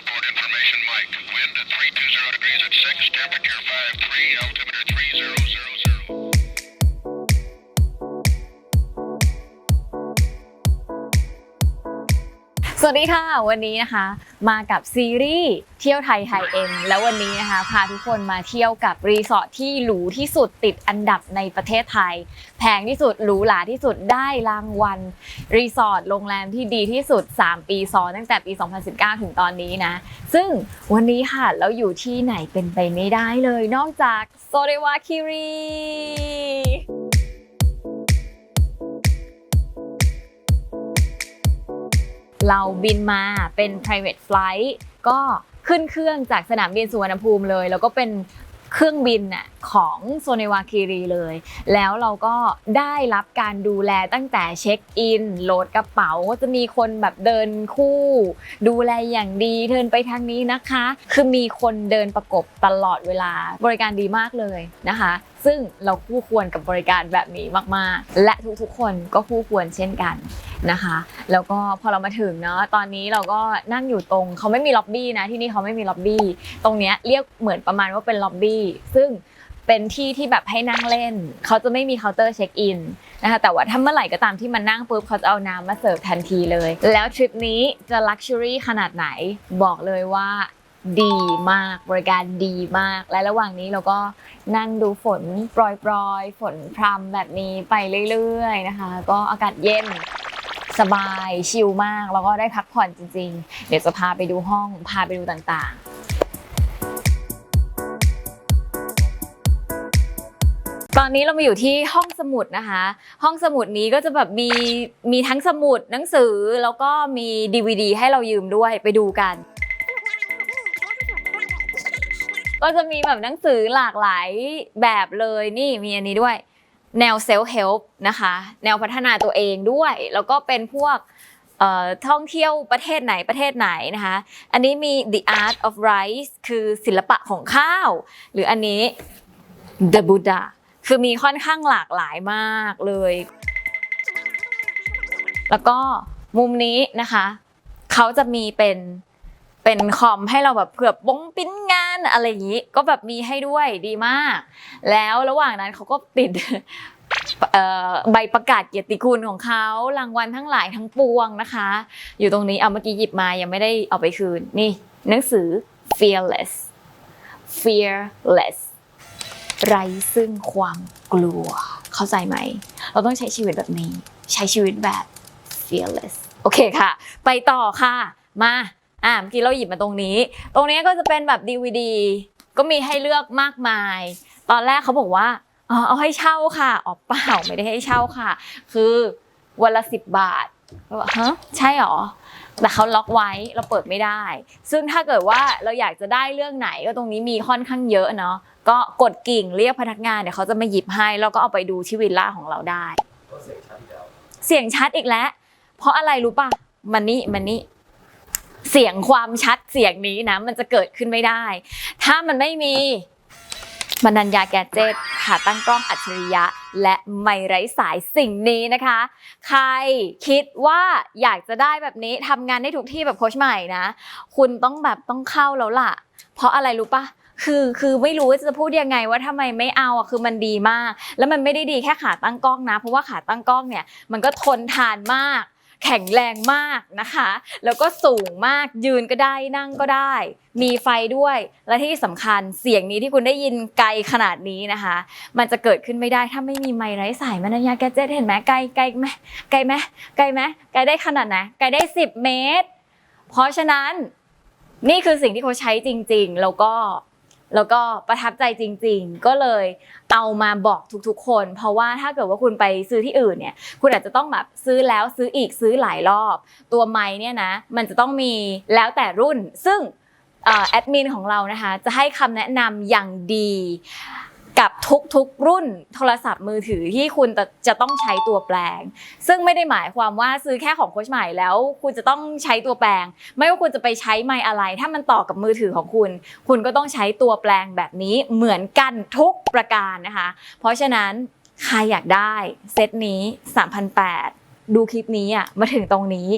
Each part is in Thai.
Airport information, Mike. Wind at 320 degrees at 6, temperature 53, altimeter 3000. สวัสดีค่ะ วันนี้นะคะมากับซีรีส์เที่ยวไทยไฮเอ็มแล้ววันนี้นะคะพาทุกคนมาเที่ยวกับรีสอร์ทที่หรูที่สุดติดอันดับในประเทศไทย แพงที่สุดหรูหราที่สุดได้รางวัลรีสอร์ทโรงแรมที่ดีที่สุด 3 ปีซ้อนตั้งแต่ปี 2019 ถึงตอนนี้นะ ซึ่งวันนี้ค่ะเราอยู่ที่ไหนเป็นไปไม่ได้เลย นอกจากโซเดวาคิรี เราบินมาเป็น private flight ก็ขึ้นเครื่องจากสนามบินสุวรรณภูมิเลย แล้วก็เป็นเครื่องบินน่ะของโซเนวาคีรีเลย แล้วเราก็ได้รับการดูแลตั้งแต่เช็คอินโหลดกระเป๋าก็จะมีคนแบบเดินคู่ ดูแลอย่างดีเดินไปทางนี้นะคะ คือมีคนเดินประกบตลอดเวลาบริการดีมากเลยนะคะ ซึ่งเราคู่ควรกับบริการแบบนี้มากๆ และทุกๆคนก็คู่ควรเช่นกันนะคะ แล้วก็พอเรามาถึงเนาะตอนนี้เราก็นั่งอยู่ตรงเขาไม่มีล็อบบี้นะที่นี่เขาไม่มีล็อบบี้ตรงเนี้ยเรียกเหมือนประมาณว่าเป็นล็อบบี้ซึ่ง เป็นที่ที่แบบให้นั่งเล่น เขาจะไม่มีเคาน์เตอร์เช็คอินนะคะแต่ว่าถ้าเมื่อไหร่ก็ตามที่มันนั่งปุ๊บเขาจะเอาน้ำมาเสิร์ฟทันทีเลย แล้วทริปนี้จะลักชัวรี่ขนาดไหนบอกเลยว่าดีมากบริการดีมาก และระหว่างนี้เราก็นั่งดูฝนโปรยๆ ฝนพรำแบบนี้ไปเรื่อยๆนะคะ ก็อากาศเย็นสบายชิลมาก แล้วก็ได้พักผ่อนจริงๆ เดี๋ยวจะพาไปดูห้องพาไปดูต่างๆ ตอนนี้เรามาอยู่ที่ห้องสมุดนะคะ ห้องสมุดนี้ก็จะแบบมีมีทั้งสมุดหนังสือแล้วก็มี DVD ให้เรายืมด้วยไปดูกัน ก็จะมีแบบหนังสือหลากหลายแบบเลยนี่มีอันนี้ด้วย แนวเซลฟ์เฮลป์นะคะ แนวพัฒนาตัวเองด้วย แล้วก็เป็นพวกท่องเที่ยวประเทศไหนประเทศไหนนะคะ อันนี้มี The Art of Rice คือศิลปะของข้าว หรืออันนี้ The Buddha คือมีค่อนข้างหลากหลายมากเลย แล้วก็มุมนี้นะคะเขาจะมีเป็นเป็นคอมให้เราแบบเผื่อบงปิ้นงานอะไรอย่างนี้ ก็แบบมีให้ด้วยดีมาก แล้วระหว่างนั้นเขาก็ติดใบประกาศเกียรติคุณของเขารางวัลทั้งหลายทั้งปวงนะคะ อยู่ตรงนี้เอาเมื่อกี้หยิบมายังไม่ได้เอาไปคืนนี่หนังสือ fearless fearless ไร้ซึ่งความกลัว เข้าใจไหม เราต้องใช้ชีวิตแบบนี้ ใช้ชีวิตแบบ fearless โอเคค่ะ ไปต่อค่ะ มาอ่าเมื่อกี้เราหยิบมาตรงนี้ ตรงนี้ก็จะเป็นแบบ DVD ก็มีให้เลือกมากมาย ตอนแรกเขาบอกว่าอ๋อเอาให้เช่าค่ะอ๋อเปล่าไม่ได้ให้เช่าค่ะ คือวันละสิบบาทเราบอกฮะใช่หรอแต่เขาล็อกไว้เราเปิดไม่ได้ ซึ่งถ้าเกิดว่าเราอยากจะได้เรื่องไหนก็ตรงนี้มีค่อนข้างเยอะเนาะก็กดกิ่งเรียกพนักงานเดี๋ยวเขาจะมาหยิบให้ แล้วก็เอาไปดูที่วิลล่าของเราได้ เสียงชัดอีกแล้ว เพราะอะไรรู้ป่ะมันนี่มันนี่เสียงความชัดเสียงนี้นะ มันจะเกิดขึ้นไม่ได้ ถ้ามันไม่มีบรรณัญญาแกดเจ็ตขาตั้งกล้องอัจฉริยะ และไม่ไร้สายสิ่งนี้นะคะ ใครคิดว่าอยากจะได้แบบนี้ทำงานได้ทุกที่แบบโค้ชใหม่นะ คุณต้องแบบต้องเข้าแล้วล่ะ เพราะอะไรรู้ปะ คือคือไม่รู้ว่าจะพูดยังไงว่าทำไมไม่เอาอะคือมันดีมาก แล้วมันไม่ได้ดีแค่ขาตั้งกล้องนะ เพราะว่าขาตั้งกล้องเนี่ยมันก็ทนทานมาก แข็งแรงมากนะคะ แล้วก็สูงมากยืนก็ได้นั่งก็ได้ มีไฟด้วยและที่สำคัญเสียงนี้ที่คุณได้ยินไกลขนาดนี้นะคะ มันจะเกิดขึ้นไม่ได้ถ้าไม่มีไมค์ไร้สายมันยาแกเจ็ตเห็นไหมไกลไกลไหมไกลไหมไกลไหมไกลได้ขนาดไหนไกลได้ 10 เมตร เพราะฉะนั้นนี่คือสิ่งที่เขาใช้จริง ๆ แล้วก็ แล้วก็ประทับใจจริง ๆ ก็เลยเอามาบอกทุกๆ คน เพราะว่าถ้าเกิดว่าคุณไปซื้อที่อื่นเนี่ย คุณอาจจะต้องแบบซื้อแล้วซื้ออีกซื้อหลายรอบ ตัวไม้เนี่ยนะ มันจะต้องมีแล้วแต่รุ่น ซึ่งแอดมินของเรานะคะ จะให้คำแนะนำอย่างดี กับทุกๆรุ่นโทรศัพท์มือถือที่คุณจะจะต้องใช้ตัวแปลง ซึ่งไม่ได้หมายความว่าซื้อแค่ของโค้ชใหม่แล้ว คุณจะต้องใช้ตัวแปลง ไม่ว่าคุณจะไปใช้ไมอะไร ถ้ามันต่อกับมือถือของคุณ คุณก็ต้องใช้ตัวแปลงแบบนี้เหมือนกันทุกประการนะคะ เพราะฉะนั้นใครอยากได้เซตนี้ดูคลิปนี้อะมาถึงตรงนี้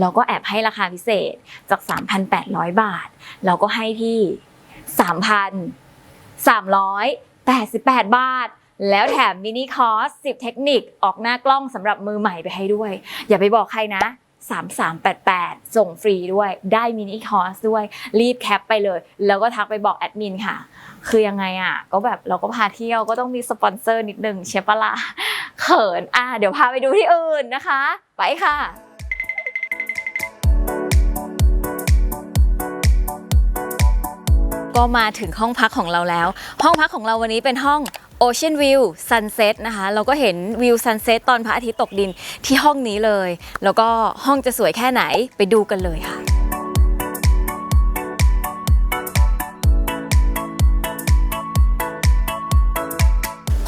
เราก็แอบให้ราคาพิเศษจาก 3,800 บาท เราก็ให้ที่ 88 บาท แล้วแถมมินิคอร์ส 10 เทคนิคออกหน้ากล้องสำหรับมือใหม่ไปให้ด้วย อย่าไปบอกใครนะ 3388 ส่งฟรีด้วย ได้มินิคอร์สด้วย รีบแคปไปเลย แล้วก็ทักไปบอกแอดมินค่ะ คือยังไงอะ ก็แบบเราก็พาเที่ยวก็ต้องมีสปอนเซอร์นิดนึงใช่ปะละเขิน อะ เดี๋ยวพาไปดูที่อื่นนะคะ ไปค่ะ ก็มาถึงห้องพักของเราแล้ว ห้องพักของเราวันนี้เป็นห้อง Ocean View Sunset นะคะ เราก็เห็นวิว Sunset ตอนพระอาทิตย์ตกดินที่ห้องนี้เลย แล้วก็ห้องจะสวยแค่ไหนไปดูกันเลยค่ะ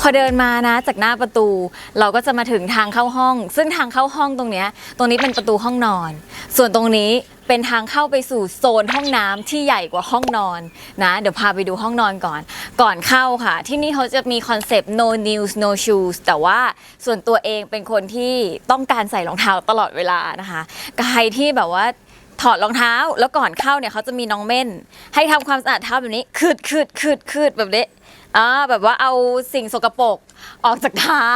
อเดินมานะจากหน้าประตู เราก็จะมาถึงทางเข้าห้อง ซึ่งทางเข้าห้องตรงเนี้ยตรงนี้เป็นประตูห้องนอน ส่วนตรงนี้เป็นทางเข้าไปสู่โซนห้องน้ำที่ใหญ่กว่าห้องนอนนะ เดี๋ยวพาไปดูห้องนอนก่อน ก่อนเข้าค่ะ ที่นี่เขาจะมีคอนเซปต์ no news no shoes แต่ว่าส่วนตัวเองเป็นคนที่ต้องการใส่รองเท้าตลอดเวลานะคะใครที่แบบว่าถอดรองเท้าแล้วก่อนเข้าเนี่ยเขาจะมีน้องเม่น ให้ทำความสะอาดเท้าแบบนี้คืดคืดคืดคืดแบบนี้ อ่าแบบว่าเอาสิ่งสกปรกออกจากเท้า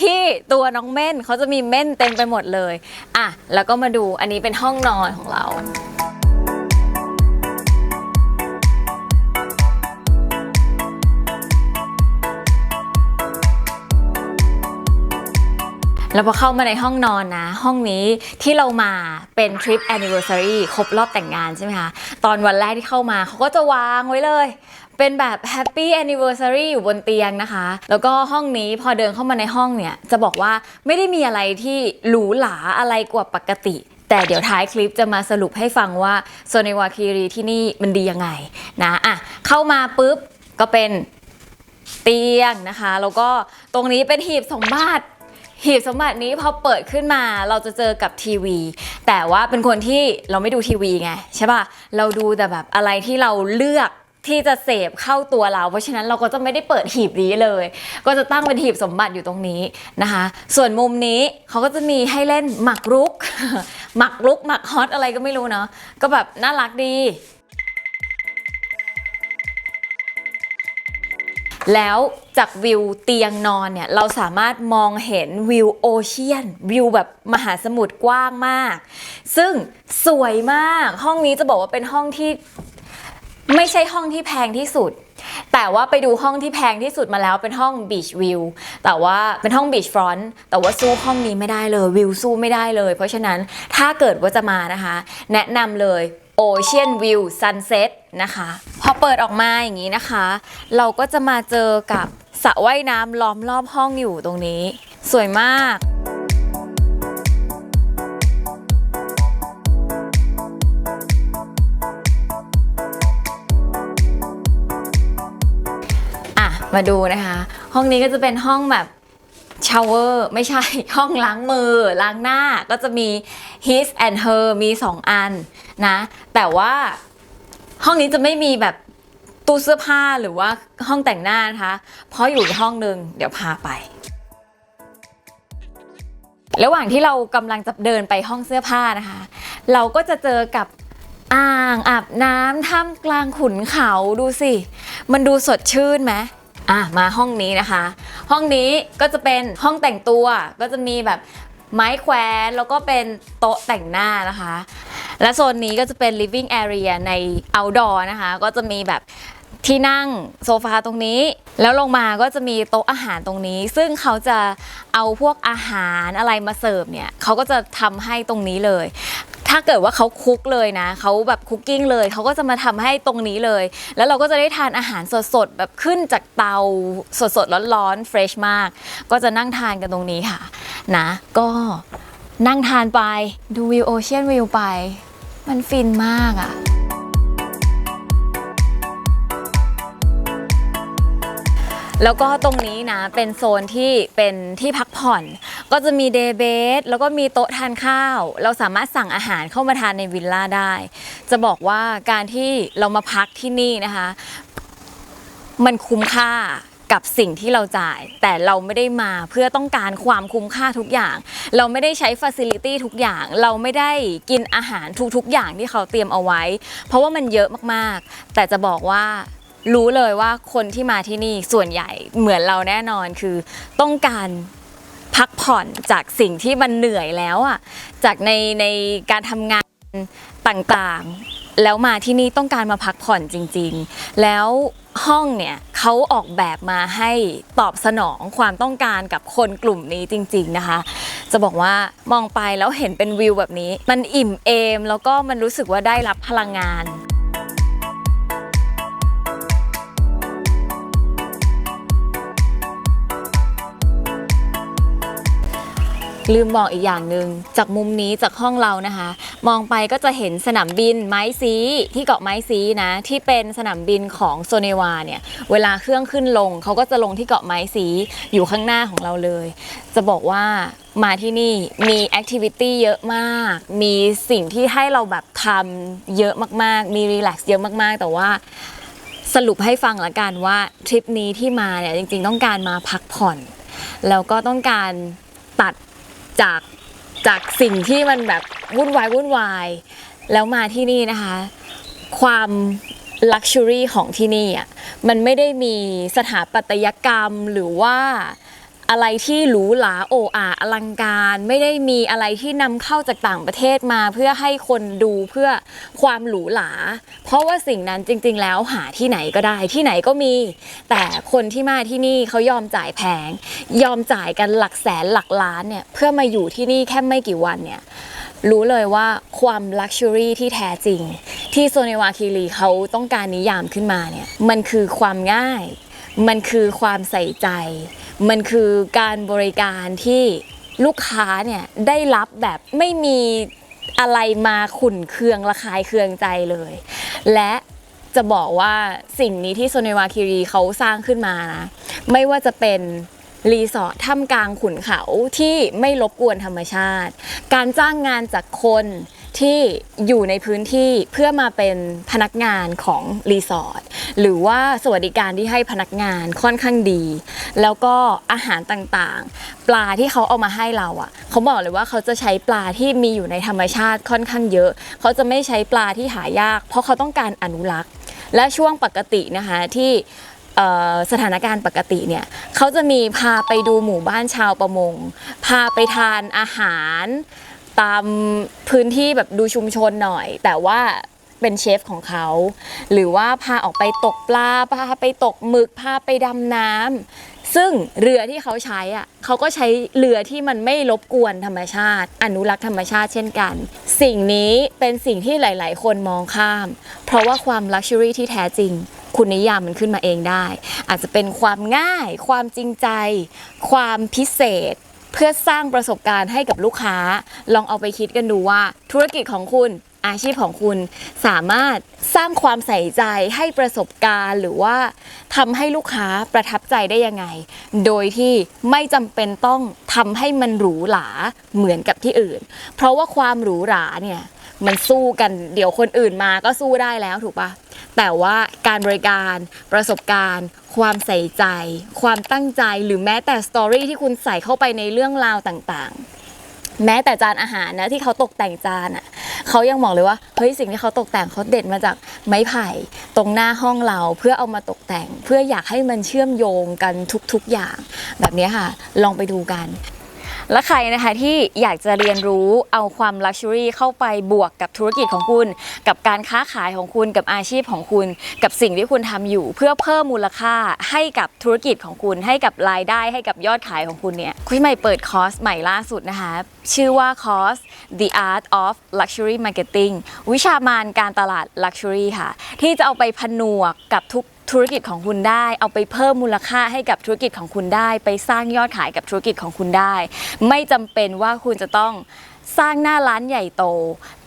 ที่ตัวน้องเม่นเขาจะมีเม่นเต็มไปหมดเลยอะแล้วก็มาดูอันนี้เป็นห้องนอนของเรา แล้วพอเข้ามาในห้องนอนนะ ห้องนี้ที่เรามาเป็นทริป anniversary ครบรอบแต่งงานใช่ไหมคะ ตอนวันแรกที่เข้ามาเขาก็จะวางไว้เลย เป็นแบบ happy anniversary อยู่บนเตียงนะคะ แล้วก็ห้องนี้พอเดินเข้ามาในห้องเนี่ย จะบอกว่าไม่ได้มีอะไรที่หรูหราอะไรกว่าปกติ แต่เดี๋ยวท้ายคลิปจะมาสรุปให้ฟังว่าโซเนวาคิรีที่นี่มันดียังไงนะอะเข้ามาปุ๊บก็เป็นเตียงนะคะ แล้วก็ตรงนี้เป็นหีบสมบัติหีบสมบัตินี้พอเปิดขึ้นมาเราจะเจอกับทีวี แต่ว่าเป็นคนที่เราไม่ดูทีวีไงใช่ป่ะเราดูแต่แบบอะไรที่เราเลือก ที่จะเสพเข้าตัวเรา เพราะฉะนั้นเราก็จะไม่ได้เปิดหีบนี้เลย ก็จะตั้งเป็นหีบสมบัติอยู่ตรงนี้นะคะ ส่วนมุมนี้เขาก็จะมีให้เล่นหมักรุก หมักรุกหมักฮอตอะไรก็ไม่รู้เนาะก็แบบน่ารักดีแล้วจากวิวเตียงนอนเนี่ยเราสามารถมองเห็นวิวโอเชียน วิวแบบมหาสมุทรกว้างมาก ซึ่งสวยมากห้องนี้จะบอกว่าเป็นห้องที่ ไม่ใช่ห้องที่แพงที่สุด แต่ว่าไปดูห้องที่แพงที่สุดมาแล้วเป็นห้องบีชวิวแต่ว่าเป็นห้องบีชฟรอนต์แต่ว่าสู้ห้องนี้ไม่ได้เลยวิวสู้ไม่ได้เลย เพราะฉะนั้นถ้าเกิดว่าจะมานะคะ แนะนำเลย Ocean View Sunset นะคะ พอเปิดออกมาอย่างนี้นะคะ เราก็จะมาเจอกับสระว่ายน้ำล้อมรอบห้องอยู่ตรงนี้ สวยมาก มาดูนะคะ ห้องนี้ก็จะเป็นห้องแบบชาวเวอร์ไม่ใช่ห้องล้างมือล้างหน้าก็จะมี his and her มี 2 อันนะ แต่ว่าห้องนี้จะไม่มีแบบตู้เสื้อผ้าหรือว่าห้องแต่งหน้านะคะ เพราะอยู่ห้องหนึ่งเดี๋ยวพาไประหว่างที่เรากำลังจะเดินไปห้องเสื้อผ้านะคะ เราก็จะเจอกับอ่างอาบน้ำท่ามกลางขุนเขาดูสิ มันดูสดชื่นไหม อะมาห้องนี้นะคะ ห้องนี้ก็จะเป็นห้องแต่งตัว ก็จะมีแบบไม้แขวนแล้วก็เป็นโต๊ะแต่งหน้านะคะ และโซนนี้ก็จะเป็น living area ใน outdoor นะคะ ก็จะมีแบบที่นั่งโซฟาตรงนี้ แล้วลงมาก็จะมีโต๊ะอาหารตรงนี้ ซึ่งเขาจะเอาพวกอาหารอะไรมาเสิร์ฟเนี่ยเขาก็จะทำให้ตรงนี้เลย ถ้าเกิดว่าเขาคุกเลยนะเขาแบบคุกกิ้งเลยเขาก็จะมาทำให้ตรงนี้เลย แล้วเราก็จะได้ทานอาหารสดๆแบบขึ้นจากเตาสดๆร้อนๆเฟรชมาก ก็จะนั่งทานกันตรงนี้ค่ะนะก็นั่งทานไปดูวิวโอเชียนวิวไป มันฟินมากอะ่ะ แล้วก็ตรงนี้นะเป็นโซนที่เป็นที่พักผ่อน ก็จะมีเดย์เบสแล้วก็มีโต๊ะทานข้าว เราสามารถสั่งอาหารเข้ามาทานในวิลล่าได้ จะบอกว่าการที่เรามาพักที่นี่นะคะ มันคุ้มค่ากับสิ่งที่เราจ่าย แต่เราไม่ได้มาเพื่อต้องการความคุ้มค่าทุกอย่าง เราไม่ได้ใช้ฟ a ซิลิตี้ทุกอย่าง เราไม่ได้กินอาหารทุกๆอย่างที่เขาเตรียมเอาไว้ เพราะว่ามันเยอะมากๆ แต่จะบอกว่า รู้เลยว่าคนที่มาที่นี่ส่วนใหญ่เหมือนเราแน่นอนคือต้องการพักผ่อนจากสิ่งที่มันเหนื่อยแล้วอะจากในในการทำงานต่างๆ แล้วมาที่นี่ต้องการมาพักผ่อนจริง ๆ แล้วห้องเนี่ยเขาออกแบบมาให้ตอบสนองความต้องการกับคนกลุ่มนี้จริง ๆนะคะ จะบอกว่ามองไปแล้วเห็นเป็นวิวแบบนี้ มันอิ่มเอม แล้วก็มันรู้สึกว่าได้รับพลังงาน ลืมบอกอีกอย่างหนึ่งจากมุมนี้จากห้องเรานะคะ มองไปก็จะเห็นสนามบินไม้ซีที่เกาะไม้ซีนะ ที่เป็นสนามบินของโซเนวาเนี่ยเวลาเครื่องขึ้นลงเขาก็จะลงที่เกาะไม้ซีอยู่ข้างหน้าของเราเลย จะบอกว่ามาที่นี่มีแอคทิวิตี้เยอะมาก มีสิ่งที่ให้เราแบบทำเยอะมากๆ มีรีแลกซ์เยอะมากๆ แต่ว่าสรุปให้ฟังละกันว่าทริปนี้ที่มาเนี่ยจริงๆ ต้องการมาพักผ่อน แล้วก็ต้องการตัด จากจากสิ่งที่มันแบบวุ่นวายวุ่นวาย แล้วมาที่นี่นะคะ ความลักชัวรี่ของที่นี่อะมันไม่ได้มีสถาปัตยกรรมหรือว่า อะไรที่หรูหราโอ้อาอลังการ ไม่ได้มีอะไรที่นำเข้าจากต่างประเทศมา เพื่อให้คนดูเพื่อความหรูหรา เพราะว่าสิ่งนั้นจริง ๆ แล้วหาที่ไหนก็ได้ที่ไหนก็มี แต่คนที่มาที่นี่เขายอมจ่ายแพงยอมจ่ายกันหลักแสนหลักล้านเนี่ยเพื่อมาอยู่ที่นี่แค่ไม่กี่วันเนี่ย รู้เลยว่าความลักชัวรี่ที่แท้จริง ที่โซเนวาคิรีเขาต้องการนิยามขึ้นมาเนี่ย มันคือความง่าย มันคือความใส่ใจ มันคือการบริการที่ลูกค้าเนี่ยได้รับแบบไม่มีอะไรมาขุ่นเคืองระคายเคืองใจเลย และจะบอกว่าสิ่งนี้ที่โซเนวาคิรีเขาสร้างขึ้นมานะ ไม่ว่าจะเป็นรีสอร์ทท่ามกลางขุนเขาที่ไม่รบกวนธรรมชาติ การจ้างงานจากคน ที่อยู่ในพื้นที่เพื่อมาเป็นพนักงานของรีสอร์ทหรือว่าสวัสดิการที่ให้พนักงานค่อนข้างดี แล้วก็อาหารต่างๆ ปลาที่เขาเอามาให้เราอะเขาบอกเลยว่าเขาจะใช้ปลาที่มีอยู่ในธรรมชาติค่อนข้างเยอะ เขาจะไม่ใช้ปลาที่หายาก เพราะเขาต้องการอนุรักษ์ และช่วงปกตินะคะที่สถานการณ์ปกติเนี่ยเขาจะมีพาไปดูหมู่บ้านชาวประมง พาไปทานอาหาร ตามพื้นที่แบบดูชุมชนหน่อย แต่ว่าเป็นเชฟของเขา หรือว่าพาออกไปตกปลาพาไปตกหมึกพาไปดำน้ำซึ่งเรือที่เขาใช้อะเขาก็ใช้เรือที่มันไม่รบกวนธรรมชาติ อนุรักษ์ธรรมชาติเช่นกัน สิ่งนี้เป็นสิ่งที่หลาย ๆ คนมองข้าม เพราะว่าความลักชัวรี่ที่แท้จริง คุณนิยามมันขึ้นมาเองได้ อาจจะเป็นความง่าย ความจริงใจ ความพิเศษ เพื่อสร้างประสบการณ์ให้กับลูกค้า ลองเอาไปคิดกันดูว่า ธุรกิจของคุณอาชีพของคุณสามารถสร้างความใส่ใจให้ประสบการณ์ หรือว่าทำให้ลูกค้าประทับใจได้ยังไง โดยที่ไม่จำเป็นต้องทำให้มันหรูหราเหมือนกับที่อื่น เพราะว่าความหรูหราเนี่ย มันสู้กันเดี๋ยวคนอื่นมาก็สู้ได้แล้วถูกปะแต่ว่าการบริการประสบการณ์ ความใส่ใจ ความตั้งใจหรือแม้แต่สตอรี่ที่คุณใส่เข้าไปในเรื่องราวต่างๆ แม้แต่จานอาหารนะที่เขาตกแต่งจานอะเขายังบอกเลยว่าเฮ้ยสิ่งที่เขาตกแต่งเขาเด็ดมาจากไม้ไผ่ตรงหน้าห้องเราเพื่อเอามาตกแต่ง เพื่ออยากให้มันเชื่อมโยงกันทุกๆอย่าง แบบนี้ค่ะ ลองไปดูกัน และใครนะคะที่อยากจะเรียนรู้เอาความลักชัวรี่เข้าไปบวกกับธุรกิจของคุณ กับการค้าขายของคุณกับอาชีพของคุณ กับสิ่งที่คุณทำอยู่ เพื่อเพิ่มมูลค่าให้กับธุรกิจของคุณ ให้กับรายได้ให้กับยอดขายของคุณเนี่ยคุณใหม่เปิดคอร์สใหม่ล่าสุดนะคะชื่อว่าคอร์ส The Art of Luxury Marketing วิชามานการตลาด Luxury ค่ะ ที่จะเอาไปผนวกกับทุก ธุรกิจของคุณได้ เอาไปเพิ่มมูลค่าให้กับธุรกิจของคุณได้ ไปสร้างยอดขายกับธุรกิจของคุณได้ ไม่จำเป็นว่าคุณจะต้องสร้างหน้าร้านใหญ่โต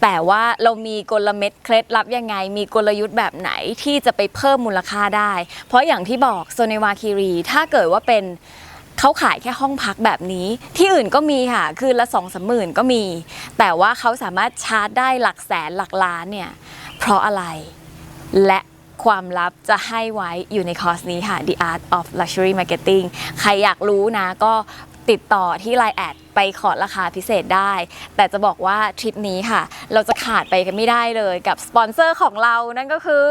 แต่ว่าเรามีกลเม็ดเคล็ดลับยังไง มีกลยุทธ์แบบไหนที่จะไปเพิ่มมูลค่าได้ เพราะอย่างที่บอกโซเนวาคิรี ถ้าเกิดว่าเป็นเขาขายแค่ห้องพักแบบนี้ ที่อื่นก็มีค่ะ คืนละสองสามหมื่นก็มี แต่ว่าเขาสามารถชาร์จได้หลักแสนหลักล้านเนี่ย เพราะอะไร และ ความลับจะให้ไว้อยู่ในคอร์สนี้ค่ะ The Art of Luxury Marketing ใครอยากรู้นะก็ติดต่อที่ Line แอดไปขอราคาพิเศษได้ แต่จะบอกว่าทริปนี้ค่ะ เราจะขาดไปกันไม่ได้เลยกับสปอนเซอร์ของเรานั่นก็คือ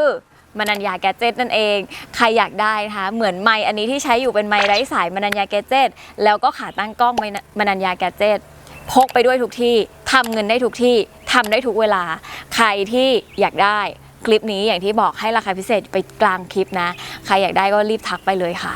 มนัญญาแกจ e t นั่นเอง ใครอยากได้นะคะเหมือนไมค์อันนี้ที่ใช้อยู่เป็นไมค์ไร้สายมนัญญาแกจ e t แล้วก็ขาตั้งกล้องมนัญญาแกจ e t พกไปด้วยทุกที่ทำเงินได้ทุกที่ทำได้ทุกเวลา ใครที่อยากได้ คลิปนี้อย่างที่บอกให้ราคาพิเศษไปกลางคลิปนะ ใครอยากได้ก็รีบทักไปเลยค่ะ